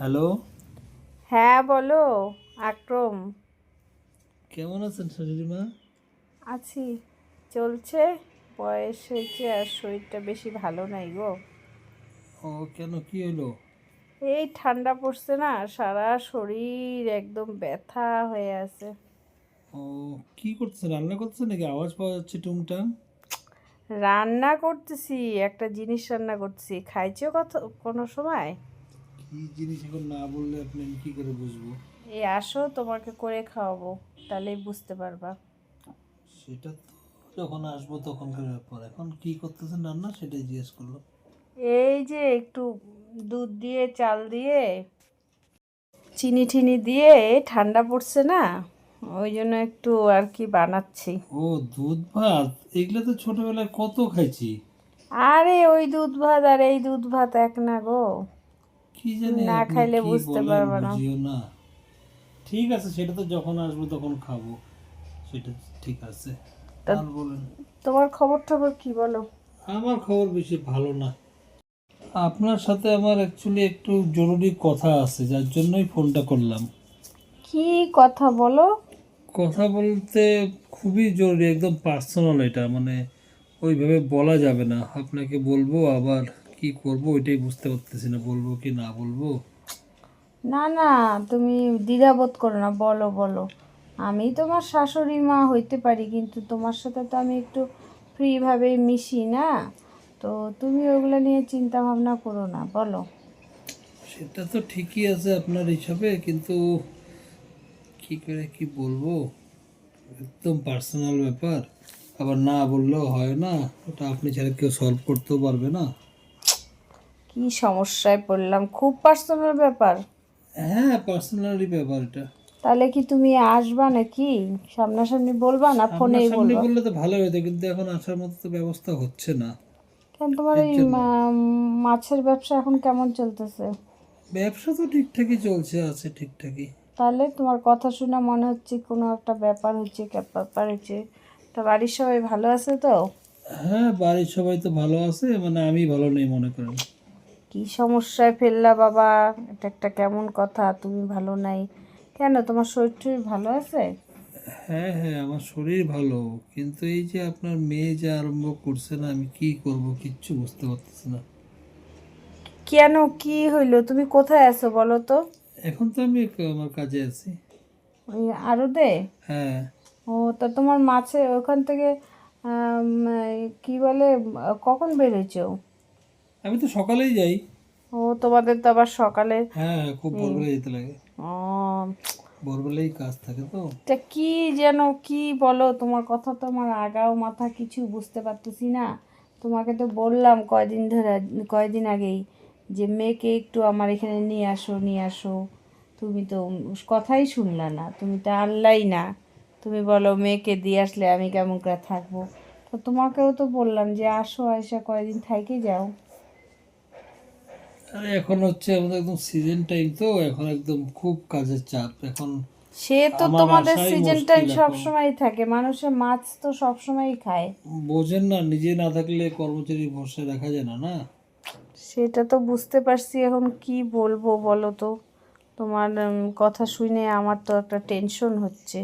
Hello? হ্যাঁ বলো আক্রম। কেমন আছেন শাশুড়ি মা আছি চলছে বয়স হয়েছে আর শরীরটা বেশি ভালো নাই গো। ও কেন কি হলো? এই ঠান্ডা পড়ছে না সারা শরীর একদম ব্যথা হয়ে আছে। ও কি করতেছেন রান্না করতেছেন নাকি? আওয়াজ পাওয়া যাচ্ছে টুংটাং। রান্না করতেছি একটা জিনিস রান্না করতেছি। খাইছো কত কোনো সময়? কি জিনিস এখন না বললে আপনি আমি কি করে বুঝব? এই আসো তোমাকে করে খাওয়াবো তাহলেই বুঝতে পারবা। সেটা তো যখন আসব তখনকার ব্যাপার এখন কি করতেছেন রান্না? সেটাই জিজ্ঞেস করলাম এই যে একটু দুধ দিয়ে চাল দিয়ে চিনি ঠিনি দিয়ে ঠান্ডা পড়ছে না ওই জন্য একটু আর কি বানাচ্ছি। ও দুধ ভাত? এগুলো তো ছোটবেলায় কত খাইছি। আরে ওই দুধ ভাত আর এই দুধ ভাত এক না গো। না খাইলে বুঝতে পারবে না। ঠিক আছে সেটা তো যখন আসব তখন খাব। সেটা ঠিক আছে। আর বলেন। তোমার খবর টবর কি বলো? আমার খবর বেশি ভালো না। আপনার সাথে আমার অ্যাকচুয়ালি একটু জরুরি কথা আছে যার জন্যই ফোনটা করলাম। কি কথা বলো? কথা বলতে খুবই জরুরি একদম পার্সোনাল এটা। মানে ওইভাবে বলা যাবে না। আপনাকে বলব আবার। কি করব ওইটাই বুঝতে পারতেছি না বলব কি না বলব। না না তুমি দ্বিধাবোধ করো না বলো বলো। আমি তোমার শাশুড়ি মা হইতে পারি কিন্তু তোমার সাথে তো আমি একটু ফ্রিভাবে মিশি না। তো তুমি ওগুলো নিয়ে চিন্তা ভাবনা করো না বলো। সেটা তো ঠিকই আছে আপনার হিসাবে কিন্তু কি করে কি বলব? একদম পার্সোনাল ব্যাপার। আবার না বললেও হয় না ওটা আপনি ছাড়া কেউ সলভ করতেও পারবে না। কি সমস্যায় পড়লাম খুব পার্সোনাল ব্যাপার। হ্যাঁ পার্সোনালি ব্যাপার এটা তাহলে কি তুমি আসবা নাকি? সামনাসামনি বলবা না ফোনেই বলবা? সামনে বললে তো ভালো হতো কিন্তু এখন আসার মতো তো ব্যবস্থা হচ্ছে না। কেন তোমার এই মাছের ব্যবসা এখন কেমন চলতেছে? ব্যবসা তো ঠিকঠাকই চলছে আছে ঠিকঠাকই। তাহলে তোমার কথা শুনে মনে হচ্ছে কোনো একটা ব্যাপার হচ্ছে ব্যাপার হচ্ছে। তা বাড়ির সবাই ভালো আছে তো? হ্যাঁ বাড়ির সবাই তো ভালো আছে মানে আমি ভালো নেই মনে করেন। কি সমস্যায় ফেললা বাবা? এটা একটা কেমন কথা তুমি ভালো নাই। কেন তোমার শরীর টরীর ভালো আছে? হ্যাঁ হ্যাঁ আমার শরীর ভালো। কিন্তু এই যে আপনার মেয়ে যে আরম্ভ করছে না আমি কি করব কিচ্ছু বুঝতে পারতেছি না। কেন কি হইল? তুমি কোথায় আছো বলো তো? এখন তো আমি আমার কাজে আছি। ওই আরও দে হ্যাঁ। ও তা তোমার মাছে ওখান থেকে কি বলে কখন বেরোইছো? আমি তো সকালেই যাই। ও তোমাদের তো আবার সকালে। হ্যাঁ খুব ভোরবেলায় যেতে লাগে। ও। ভোরবেলায় কাজ থাকে তো। তা কি যেন কি বলো? তোমার কথা তো আমার আগাও মাথা কিছু বুঝতে পারতেছি না। তোমাকে তো বললাম কয়দিন ধরে কয়দিন আগেই যে মেয়েকে একটু আমার এখানে নিয়ে আসো নিয়ে আসো। তুমি তো কথাই শুনলা না। তুমি তো আনলাই না। তুমি বলো মেয়েকে দিয়ে আসলে আমি কেমন করে থাকব? তো তোমাকেও তো বললাম যে আসো আয়সা কয়দিন থাইকে যাও। আরে এখন হচ্ছে আমাদের একদম সিজন টাইম তো এখন একদম খুব কাজের চাপ। এখন সে তো তোমাদের সিজন টাইম এখন। সবসময় থাকে মানুষের মাছ তো সবসময়ই খায়। বোঝেন না নিজে না থাকলে কর্মচারী ভরসা রাখা যায় না না? সেটা তো বুঝতে পারছি এখন কি বলব বলো তো? তোমার কথা শুনে আমার তো একটা টেনশন হচ্ছে।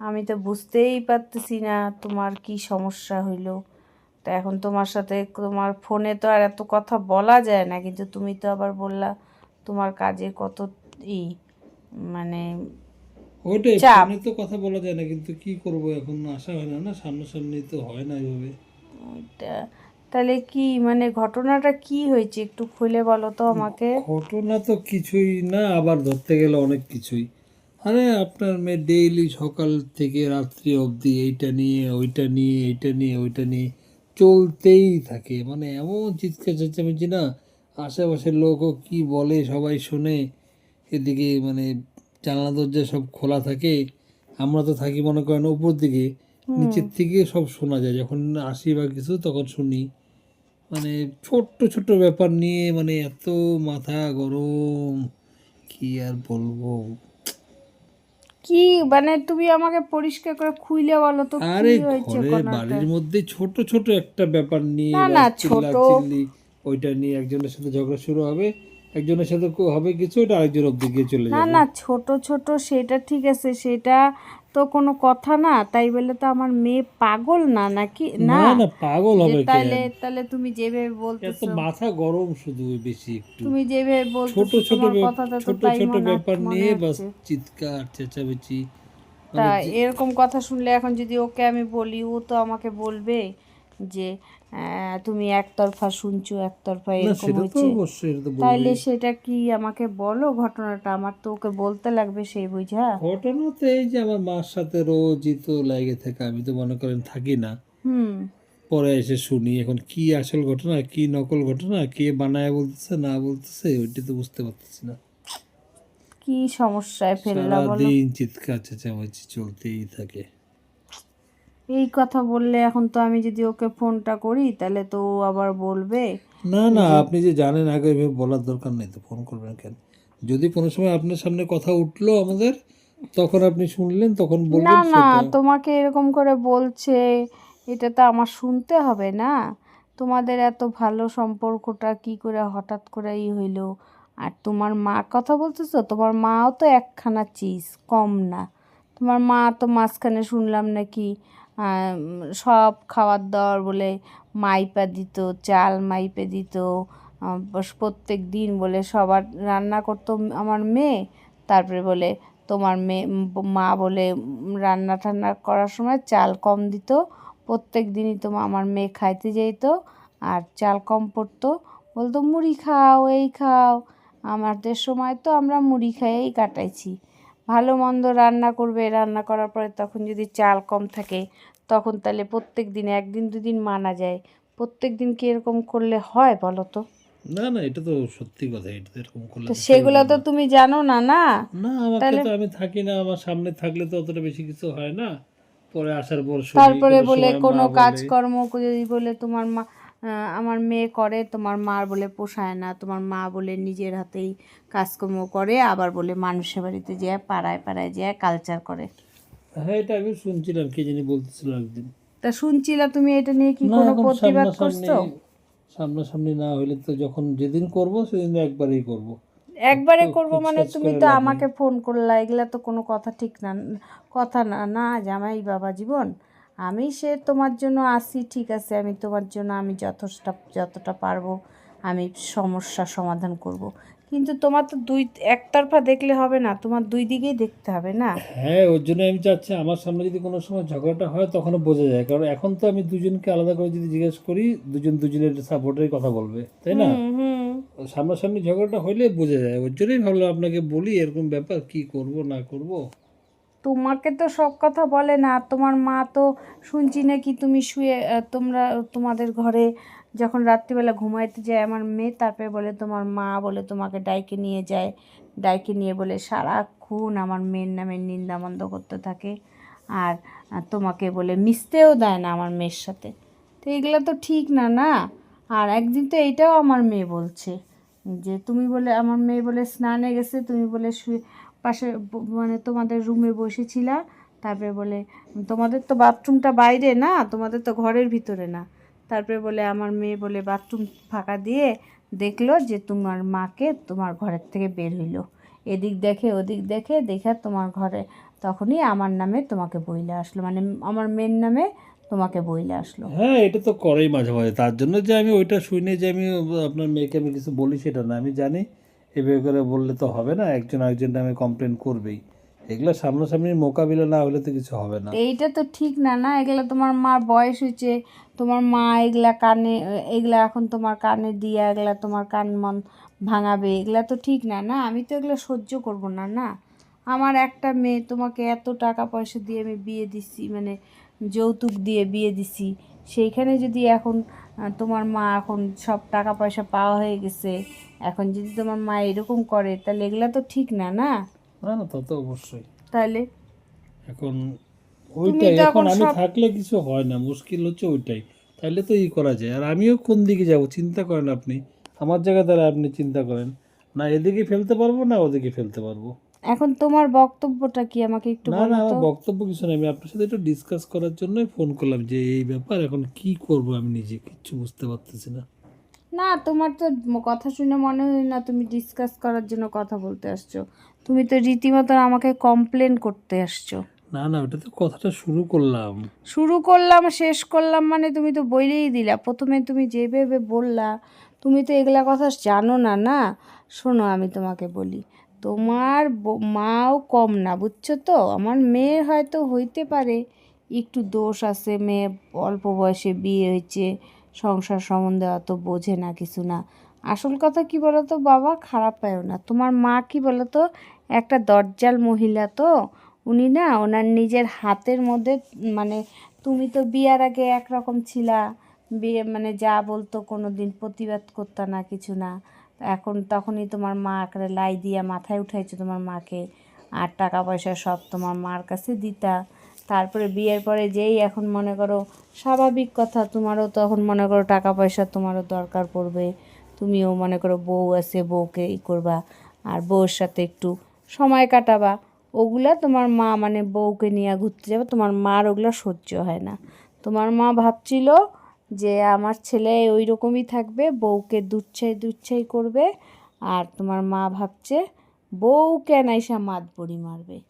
আমি তো বুঝতেই পারতেছি না তোমার কি সমস্যা হইল। তা এখন তোমার সাথে তোমার ফোনে তো আর এত কথা বলা যায় না কিন্তু তুমি তো আবার বললা তোমার কাজে কত ই মানে চাপ। ফোনে তো কথা বলা যায় না কিন্তু কি করব এখন? আশা হয় না না সামনাসামনি তো হয় না এইভাবে। ওইটা তাহলে কি মানে ঘটনাটা কি হয়েছে একটু খুলে বলো তো আমাকে। ঘটনা তো কিছুই না আবার ধরতে গেলে অনেক কিছুই। আরে আপনার মেয়ে ডেইলি সকাল থেকে রাত্রি অবধি এইটা নিয়ে ওইটা নিয়ে এইটা নিয়ে ওইটা নিয়ে। চলতেই থাকে। মানে এমন চিৎকার চেঁচামেচি না আশেপাশের লোকও কি বলে সবাই শোনে এদিকে মানে জানলা দরজা সব খোলা থাকে আমরা তো থাকি মনে করেন উপর দিকে নিচের থেকে সব শোনা যায়। যখন আসি বা কিছু তখন শুনি। মানে ছোট্ট ছোট্ট ব্যাপার নিয়ে মানে এত মাথা গরম কি আর বলব? কি? মানে তুমি আমাকে পরিষ্কার করে খুইলে বলো তো আরে ঘরে বাড়ির মধ্যে ছোট ছোট একটা ব্যাপার নিয়ে না, না, ছোট- ওইটা নিয়ে একজনের সাথে ঝগড়া শুরু হবে একজনের সাথে হবে কিছু ওটা আরেকজন অব্দি গিয়ে চলে না যাবে। না ছোট ছোট সেটা ঠিক আছে সেটা তো কোনো কথা না তাই বলে তো আমার মেয়ে পাগল না নাকি? না। না পাগল হবে তাহলে তাহলে তুমি যেভাবে এত বলতেছো মাথা গরম শুধু বেশি একটু। তুমি যেভাবে ছোট বলতেছো ছোট তোমার কথাটা তো ছোট তাই ছোট ব্যাপার মনে নিয়ে বাস চিৎকার চেঁচামেচি। তা এরকম কথা শুনলে এখন যদি ওকে আমি বলি ও তো আমাকে বলবে যে তুমি একতরফা শুনছো একতরফা এরকম বলবেই। তাইলে সেটা কি আমাকে বলো ঘটনাটা? আমার তো ওকে বলতে লাগবে সেই বুঝা ঘটনা তো এই যে আমার মার সাথে রোজই তো লেগে থাকে আমি তো মনে করেন থাকি না। হুম। পরে এসে শুনি এখন কি আসল ঘটনা কি নকল ঘটনা কে বানায় বলতেছে না বলতেছে ওইটা তো বুঝতে পারতেছি না। কি সমস্যায় ফেললা বলো? সারাদিন চিৎকার চেঁচামেচি চলতেই থাকে। এই কথা বললে এখন তো আমি যদি ওকে ফোনটা করি তাহলে তো ও আবার বলবে। না না আপনি যে জানেন আগে এভাবে বলার দরকার নেই তো ফোন করবেন কেন? যদি কোনো সময় আপনার সামনে কথা উঠল আমাদের তখন আপনি শুনলেন তখন না বলবেন না সেটা। তোমাকে এরকম করে বলছে এটা তো আমার শুনতে হবে না। তোমাদের এত ভালো সম্পর্কটা কি করে হঠাৎ করে ই হইল? আর তোমার মা কথা বলতেছো? তোমার মাও তো একখানা চিজ কম না। তোমার মা তো মাঝখানে শুনলাম নাকি সব খাবার দাবার বলে মাইপা দিত, চাল মাইপে দিত প্রত্যেক দিন বলে সবার রান্না করতো আমার মেয়ে। তারপরে বলে তোমার মেয়ে মা বলে রান্না টান্না করার সময় চাল কম দিত। প্রত্যেক দিনই তো আমার মেয়ে খাইতে যেত আর চাল কম পড়তো। বলতো, মুড়ি খাও, এই খাও। আমাদের সময় তো আমরা মুড়ি খাইয়েই কাটাইছি। ভালো মন্দ রান্না করবে রান্না করার পরে তখন যদি চাল কম থাকে তখন তাহলে প্রত্যেক দিন একদিন দুদিন মানা যায়। প্রত্যেক দিন কি এরকম করলে হয় বলো তো? না না এটা তো সত্যি কথা এটা এরকম করলে তো সেগুলো তো তুমি জানো না না? না আমাকে তো আমি থাকি না আমার সামনে থাকলে তো অতটা বেশি কিছু হয় না। পরে আসার পর তারপরে বলে কোনো কাজকর্ম যদি বলে তোমার মা আমার মেয়ে করে তোমার মার বলে পোষায় না তোমার মা বলে নিজের হাতেই কাজকর্ম করে আবার বলে মানুষের বাড়িতে যায় পাড়ায় পাড়ায় যায় কালচার করে। হ্যাঁ এটা আমি শুনছিলাম কে জানি বলতেছিল একদিন। তা শুনছিলা তুমি এটা নিয়ে কি কোনো প্রতিবাদ করছ? সামনাসামনি না হইলে তো যখন যেদিন করব সেদিন একবারেই করব। একবারে করব মানে তুমি তো আমাকে ফোন করলা এগুলা তো কোনো কথা ঠিক না কথা না না জামাই বাবা জীবন। আমি সে তোমার জন্য আসি ঠিক আছে? আমি তোমার জন্য আমি যথেষ্ট যতটা পারব আমি সমস্যার সমাধান করব। কিন্তু তোমার তো দুই একতরফা দেখলে হবে না তোমার দুই দিকেই দেখতে হবে না? হ্যাঁ ওর জন্য আমি চাচ্ছি আমার সামনে যদি কোনো সময় ঝগড়াটা হয় তখনও বোঝা যায়। কারণ এখন তো আমি দুজনকে আলাদা করে যদি জিজ্ঞেস করি দুজন দুজনের সাপোর্টের কথা বলবে তাই না? সামনাসামনি ঝগড়াটা হলে বোঝা যায়। ওর জন্যই ভাবলাম আপনাকে বলি এরকম ব্যাপার কি করব না করব? তোমাকে তো সব কথা বলে না, তোমার মা তো শুনছি নাকি তুমি শুয়ে তোমরা তোমাদের ঘরে যখন রাত্রিবেলা ঘুমাইতে যায়, আমার মেয়ে তারপরে বলে তোমার মা বলে তোমাকে ডাইকে নিয়ে যায়, ডাইকে নিয়ে বলে সারাক্ষণ আমার মেয়ের নামে নিন্দামন্দ করতে থাকে আর তোমাকে বলে মিশতেও দেয় না আমার মেয়ের সাথে। তো এগুলো তো ঠিক না না? আর একদিন তো এইটাও আমার মেয়ে বলছে যে, তুমি বলে, আমার মেয়ে বলে স্নানে গেছে, তুমি বলে শুয়ে পাশে মানে তোমাদের রুমে বসেছিলা, তারপরে বলে, তোমাদের তো বাথরুমটা বাইরে না, তোমাদের তো ঘরের ভিতরে না। তারপরে বলে, আমার মেয়ে বলে বাথরুম ফাঁকা দিয়ে দেখল যে তোমার মাকে তোমার ঘরের থেকে বের হইল। এদিক দেখে ওদিক দেখে দেখে তোমার ঘরে তখনই আমার নামে তোমাকে বইলে আসলো। মানে আমার মেয়ের নামে তোমাকে বইলে আসলো। হ্যাঁ এটা তো করেই মাঝে মাঝে। তার জন্য যে আমি ওইটা শুনে যে আমি, আপনার মেয়েকে আমি কিছু বলি সেটা না। আমি জানি এভাবে করে বললে তো হবে না, একজন আরেকজন নামে কমপ্লেন করবেই। এগুলো সামনাসামনি মোকাবিলা না হলে তো কিছু হবে না। এইটা তো ঠিক না না, এগুলা তোমার মার বয়স হয়েছে, তোমার মা এগুলা কানে, এগুলা এখন তোমার কানে দিয়া, এগুলা তোমার কান মন ভাঙাবে, এগুলা তো ঠিক না না, আমি তো এগুলো সহ্য করব না না। আমার একটা মেয়ে, তোমাকে এত টাকা পয়সা দিয়ে আমি বিয়ে দিছি মানে যৌতুক দিয়ে বিয়ে দিছি, সেইখানে যদি এখন তোমার মা এখন সব টাকা পয়সা পাওয়া হয়ে গেছে। এখন যদি তোমার মা এরকম করে তাহলে এগুলা তো ঠিক না না? না না তা তো অবশ্যই। তাহলে? এখন ওইটাই এখন এখন আমি থাকলে কিছু হয় না মুশকিল হচ্ছে ওইটাই। তাহলে তো ই করা যায়। আর আমিও কোন দিকে যাব চিন্তা করেন আপনি। আমার জায়গা দ্বারা আপনি চিন্তা করেন। না এদিকে ফেলতে পারব না ওদিকে ফেলতে পারব? এখন তোমার বক্তব্যটা কি? আমাকে একটু না না আমার বক্তব্য কিছু নেই। আমি আপনার সাথে একটু ডিসকাস করার জন্যই ফোন করলাম যে এই ব্যাপার এখন কি করব আমি নিজে? কিচ্ছু বুঝতে পারতেছি না। না তোমার তো কথা শুনে মনে হয় না তুমি ডিসকাস করার জন্য কথা বলতে আসছো। তুমি তো রীতিমতো আমাকে কমপ্লেন করতে আসছো। না না ওটা তো কথাটা শুরু করলাম। শুরু করলাম শেষ করলাম মানে তুমি তো বইলেই দিলা। প্রথমে তুমি যেভাবে বললা তুমি তো এগুলা কথা জানো না না? শোনো আমি তোমাকে বলি। তোমার মাও কম না, বুঝছ তো? আমার মেয়ের হয়তো হইতে পারে। একটু দোষ আছে, মেয়ে অল্প বয়সে বিয়ে হয়েছে, সংসার সম্বন্ধে অত বোঝে না, কিছু না। আসল কথা কি বলো তো বাবা? খারাপ পায়ও না। তোমার মা কি বলো তো একটা দরজাল মহিলা তো, উনি না ওনার নিজের হাতের মধ্যে মানে তুমি তো বিয়ার আগে একরকম ছিলা, বিয়ে মানে যা বলতো কোনো দিন প্রতিবাদ করতা না, কিছু না। এখন তখনই তোমার মা আকারে লাই দিয়া মাথায় উঠাইছো তোমার মাকে। আর টাকা পয়সা সব তোমার মার কাছে দিতা। তারপরে বিয়ের পরে যেই এখন মনে করো স্বাভাবিক কথা, তোমারও তখন মনে করো টাকা পয়সা তোমারও দরকার পড়বে। তুমিও মনে করো বউ আছে, বউকে ই করবা। আর বউর সাথে একটু সময় কাটাবা। ওগুলা তোমার মা মানে বউকে নিয়ে ঘুরতে যাবে, তোমার মার ওগুলা সহ্য হয় না। তোমার মা ভাবছিল যে আমার ছেলে ওই রকমই থাকবে বউকে দুচ্ছাই দুচ্ছাই করবে আর তোমার মা ভাবছে বউ কেন আইসা মাত বড়ি মারবে।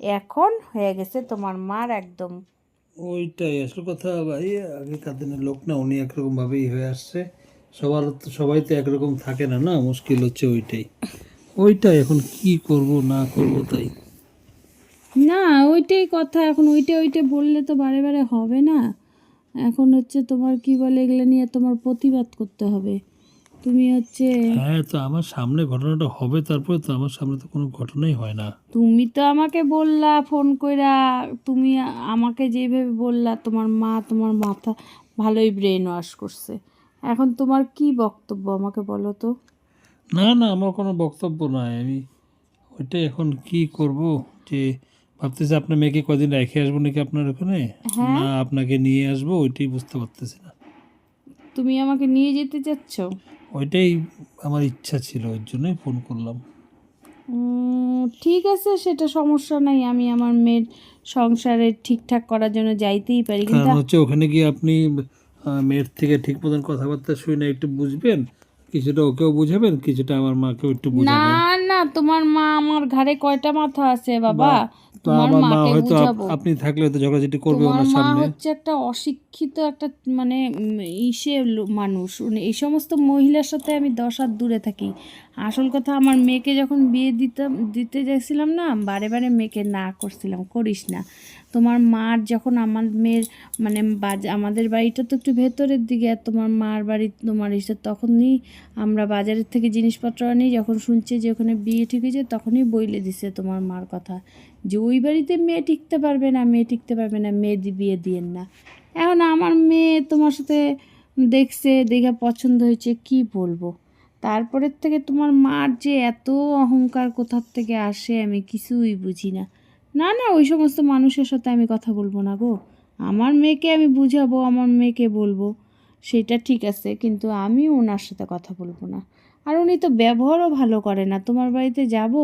এখন হয়ে গেছে তোমার মার একদম। ওইটাই আসল কথা ভাই আগেকার দিনের লোক না উনি একরকম ভাবেই হয়ে আসছে। সবার তো সবাই তো একরকম থাকে না না? মুশকিল হচ্ছে ওইটাই। ওইটাই এখন কি করব না করব তাই। না ওইটাই কথা। এখন ওইটা ওইটা বললে তো বারে বারে হবে না। এখন হচ্ছে তোমার কি বলে এগুলো নিয়ে তোমার প্রতিবাদ করতে হবে। তুমি হচ্ছে হ্যাঁ তো আমার সামনে ঘটনাটা হবে তারপরে তো আমার সামনে তো কোনো ঘটনাই হয় না। তুমি তো আমাকে বললা ফোন কইরা তুমি আমাকে যেভাবে বললা তোমার মা তোমার মাথা ভালোই ব্রেন ওয়াশ করছে। এখন তোমার কি বক্তব্য আমাকে বলো তো? না না আমার কোনো বক্তব্য নাই। আমি ওইটাই এখন কি করব যে ভাবতেছি আপনার মেয়েকে কদিন রেখে আসব নাকি আপনার ওখানে? হ্যাঁ। না আপনাকে নিয়ে আসব ওইটাই বুঝতে পারতেছি না। তুমি আমাকে নিয়ে যেতে চাচ্ছ? ওইটাই আমার ইচ্ছা ছিল ওই জন্যই ফোন করলাম। ঠিক আছে সেটা সমস্যা নাই আমি আমার মেয়ের সংসারে ঠিকঠাক করার জন্য যাইতেই পারি কিন্তু কারণ হচ্ছে ওখানে গিয়ে আপনি মেয়ের থেকে ঠিক মতন কথাবার্তা শুনে একটু বুঝবেন কিছুটা ওকেও বুঝাবেন কিছুটা আমার মাকেও একটু বুঝাবেন। না তোমার মা আমার ঘাড়ে কয়টা মাথা আছে বাবা? তোমার মা হয়তো আপনি থাকলে হয়তো ঝগড়াঝাটি করবে ওনার মা সামনে। হচ্ছে একটা অশিক্ষিত একটা মানে ইসে মানুষ। এই সমস্ত মহিলার সাথে আমি দশ হাত দূরে থাকি। আসল কথা আমার মেয়েকে যখন বিয়ে দিতাম দিতে যাচ্ছিলাম না বারে বারে মেয়েকে না করছিলাম করিস না। তোমার মার যখন আমার মেয়ের মানে আমাদের বাড়িটা তো একটু ভেতরের দিকে, আর তোমার মার বাড়ি, তোমার এসে তখনই আমরা বাজারের থেকে জিনিসপত্র আনি, যখন শুনছে যে ওখানে বিয়ে ঠিক হয়েছে, তখনই বইলে দিছে তোমার মার কথা। যে ওই বাড়িতে মেয়ে টিকতে পারবে না, মেয়ে টিকতে পারবে না, মেয়ে বিয়ে দিয়েন না। এখন আমার মেয়ে তোমার সাথে দেখছে, দেখে পছন্দ হয়েছে, কি বলব? তারপরের থেকে তোমার মার যে এত অহংকার কোথার থেকে আসে আমি কিছুই বুঝি না। না না ওই সমস্ত মানুষের সাথে আমি কথা বলব না গো। আমার মেয়েকে আমি বুঝাবো আমার মেয়েকে বলব সেটা ঠিক আছে কিন্তু আমি ওনার সাথে কথা বলব না। আর উনি তো ব্যবহারও ভালো করে না তোমার বাড়িতে যাব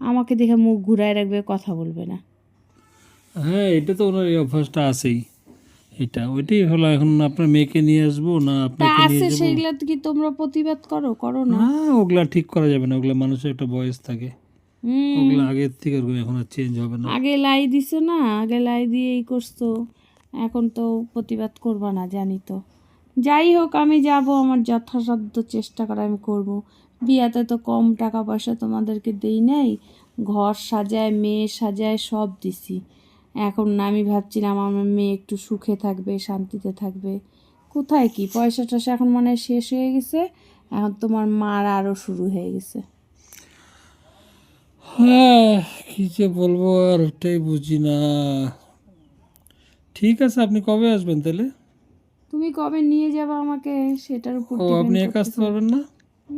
আমাকে দেখে মুখ ঘুরায় রাখবে কথা বলবে না। হ্যাঁ এটা তো ওনার এই অভ্যাসটা আছেই। এটা ওইটাই হলো এখন আপনার মেয়েকে নিয়ে আসব না আপনাকে নিয়ে সেইগুলা কি তোমরা প্রতিবাদ করো? করো না ওগুলা ঠিক করা যাবে না ওগুলা মানুষের একটা বয়স থাকে। ওগুলা আগের থেকে ওরকম এখন আর চেঞ্জ হবে না। আগে লাই দিছো না? আগে লাই দিয়ে এই করছ। এখন তো প্রতিবাদ করবা না জানি তো। যাই হোক আমি যাব আমার যথাসাধ্য চেষ্টা করা আমি করব। বিয়াতে তো কম টাকা পয়সা তোমাদেরকে দেই নাই। ঘর সাজায় মেয়ে সাজায় সব দিছি। এখন আমি ভাবছিলাম আমার মেয়ে একটু সুখে থাকবে শান্তিতে থাকবে। কোথায় কি? পয়সা টয়সা এখন মানে শেষ হয়ে গেছে। এখন তোমার মার আরও শুরু হয়ে গেছে। হ্যাঁ কি যে বলব আর ওটাই বুঝি না। ঠিক আছে আপনি কবে আসবেন তাহলে? তুমি কবে নিয়ে যাবে আমাকে? সেটার উপর ও আপনি একা আসতে পারবেন না?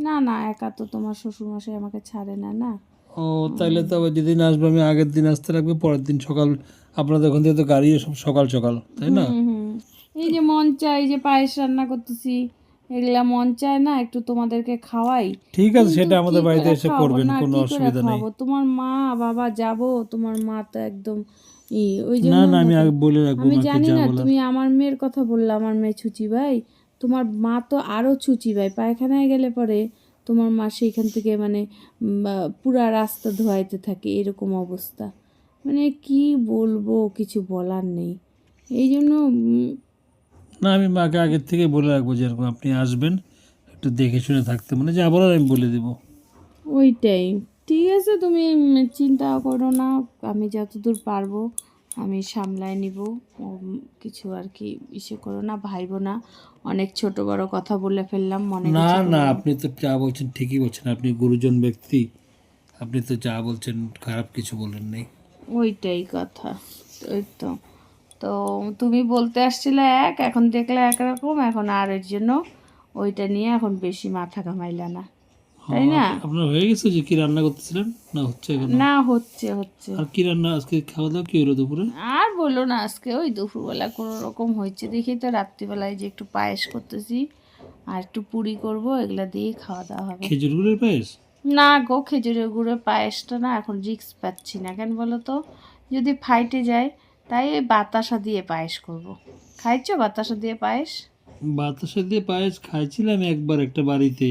না না একা তো তোমার শ্বশুরমশাই আমাকে ছাড়ে না না। ও তাহলে তো আবার যেদিন আসব আমি আগের দিন আসতে রাখব পরের দিন সকাল আপনাদের ওখান থেকে তো গাড়ি সব সকাল সকাল তাই না? এই যে মন চাই যে পায়েস রান্না করতেছি এগুলা মন চায় না একটু তোমাদেরকে খাওয়াই। ঠিক আছে সেটা আমাদের বাড়িতে এসে করবেন কোনো অসুবিধা নেই। তোমার মা বাবা যাব তোমার মা তো একদম ওই জন্য না আমি আগে বলে রাখব আমি জানি না তুমি আমার মেয়ের কথা বললে আমার মেয়ে ছুচি ভাই। তোমার মা তো আরও ছুচি ভাই পায়খানায় গেলে পরে তোমার মা সেইখান থেকে মানে পুরা রাস্তা ধোয়াইতে থাকে এরকম অবস্থা। মানে কি বলব কিছু বলার নেই। এই জন্য না আমি মাকে আগের থেকে বলে রাখব যেরকম আপনি আসবেন একটু দেখে শুনে থাকতে মানে যে আবার আমি বলে দেবো। ওইটাই। ঠিক আছে তুমি চিন্তা করো না আমি যতদূর পারব আমি সামলায় নিব। কিছু আর কি ইসে করো না ভাইবো না। অনেক ছোট বড় কথা বলে ফেললাম মনে না না আপনি তো যা বলছেন ঠিকই বলছেন। আপনি গুরুজন ব্যক্তি আপনি তো যা বলছেন খারাপ কিছু বলেন নেই। ওইটাই কথা। ওই তো। তো তুমি বলতে আসছিলে এক এখন দেখলে একরকম এখন আর এর জন্য ওইটা নিয়ে এখন বেশি মাথা ঘামাইলা না। তাই না? আপনার হয়ে গেছে যে কি রান্না করতেছিলেন? না হচ্ছে এখন? না হচ্ছে হচ্ছে। আর কি রান্না আজকে খাওয়া দাওয়া কি হলো দুপুরে? আর বলো না আজকে ওই দুপুরবেলা কোনো রকম হয়েছে দেখি তো রাত্রিবেলায় যে একটু পায়েস করতেছি আর একটু পুরি করব এগুলা দিয়ে খাওয়া দাওয়া হবে। খেজুর গুড়ের পায়েস? না গো খেজুরের গুঁড়োর পায়েসটা না এখন রিক্স পাচ্ছি না। কেন বলো তো? যদি ফাইটে যায় তাই ওই বাতাসা দিয়ে পায়েস করব। খাইছো বাতাসা দিয়ে পায়েস? বাতাসা দিয়ে পায়েস খাইছিলাম একবার একটা বাড়িতে।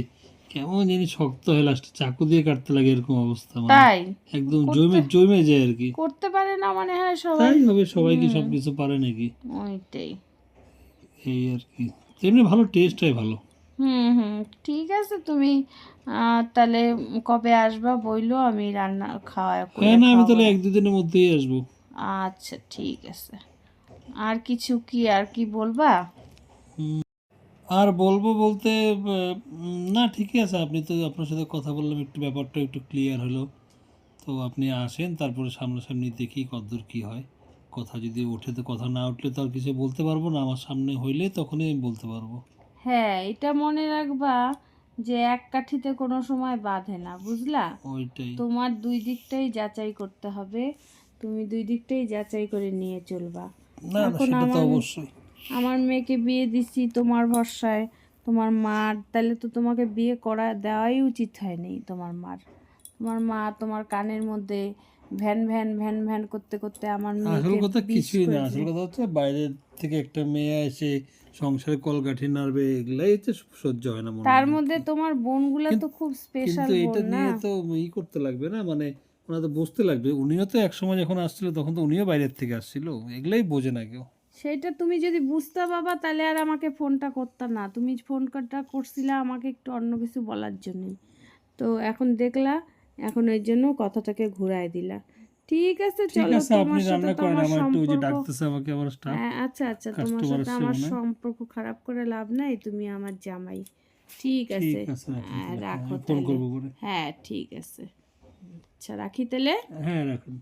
কেমন জানি শক্ত হয়ে লাস্টে চাকু দিয়ে কাটতে লাগে এরকম অবস্থা মানে। তাই? একদম জমে জমে যায় আর কি। করতে পারে না মনে হয় সবাই। তাই হবে সবাই কি সব কিছু পারে নাকি? ওইটাই। এই আর কি। তেমনি ভালো টেস্ট হয় ভালো। হুম হুম। ঠিক আছে তুমি তাহলে কবে আসবা বইলো আমি রান্না খাওয়া হ্যাঁ না আমি তাহলে এক দুদিনের মধ্যেই আসব। আচ্ছা ঠিক আছে। আর কিছু কি আর কি বলবা? আর বলব বলতে না ঠিকই আছে। আপনি তো আপনার সাথে কথা বললাম একটু ব্যাপারটা একটু ক্লিয়ার হলো। তো আপনি আসেন তারপরে সামনাসামনি দেখি কতদূর কি হয়। কথা যদি ওঠে তো কথা না উঠলে তো আর কিছু বলতে পারব না। আমার সামনে হইলে তখনই আমি বলতে পারব। হ্যাঁ এটা মনে রাখবা যে এক কাঠিতে কোনো সময় বাঁধে না বুঝলা? ওইটাই। তোমার দুই দিকটাই যাচাই করতে হবে। তুমি দুই দিকটাই যাচাই করে নিয়ে চলবা। এখন আমার- আমার মেয়েকে বিয়ে দিছি তোমার ভরসায় তোমার মার তাহলে তো তোমাকে বিয়ে করা দেওয়াই উচিত হয়নি তোমার মার। তোমার মা তোমার কানের মধ্যে ভ্যান ভ্যান ভ্যান ভ্যান করতে করতে আমার আসল কথা কিছুই না আসল কথা হচ্ছে বাইরের থেকে একটা মেয়ে এসে সংসারে কলকাঠি নাড়বে এগুলাই হচ্ছে সহ্য হয় না তার মধ্যে। তোমার বোনগুলো তো খুব স্পেশাল কিন্তু এটা নিয়ে তো ই করতে লাগবে না মানে ওনার তো বুঝতে লাগবে। উনিও তো একসময় যখন আসছিল তখন তো উনিও বাইরের থেকে আসছিল। এগুলাই বোঝে না কেউ। সেটা তুমি যদি বুঝতে বাবা তাহলে আর আমাকে ফোনটা করতে না। তুমি ফোনটা করছিলা আমাকে একটু অন্য কিছু বলার জন্যই তো এখন দেখলা এখন এর জন্য কথাটাকে ঘুরাই দিলা। ঠিক আছে চলো তোমার আপনি সাথে রান্না তো করেন। আমার আমার একটু যে সম্পর্ক ডাকতেছে আমাকে আমার স্টাফ হ্যাঁ, আচ্ছা আচ্ছা তোমার সাথে আমার সম্পর্ক খারাপ করে লাভ নাই তুমি আমার জামাই। ঠিক আছে। ঠিক আছে হ্যাঁ। রাখো ফোন হ্যাঁ ঠিক আছে। আচ্ছা রাখি তাহলে হ্যাঁ রাখুন।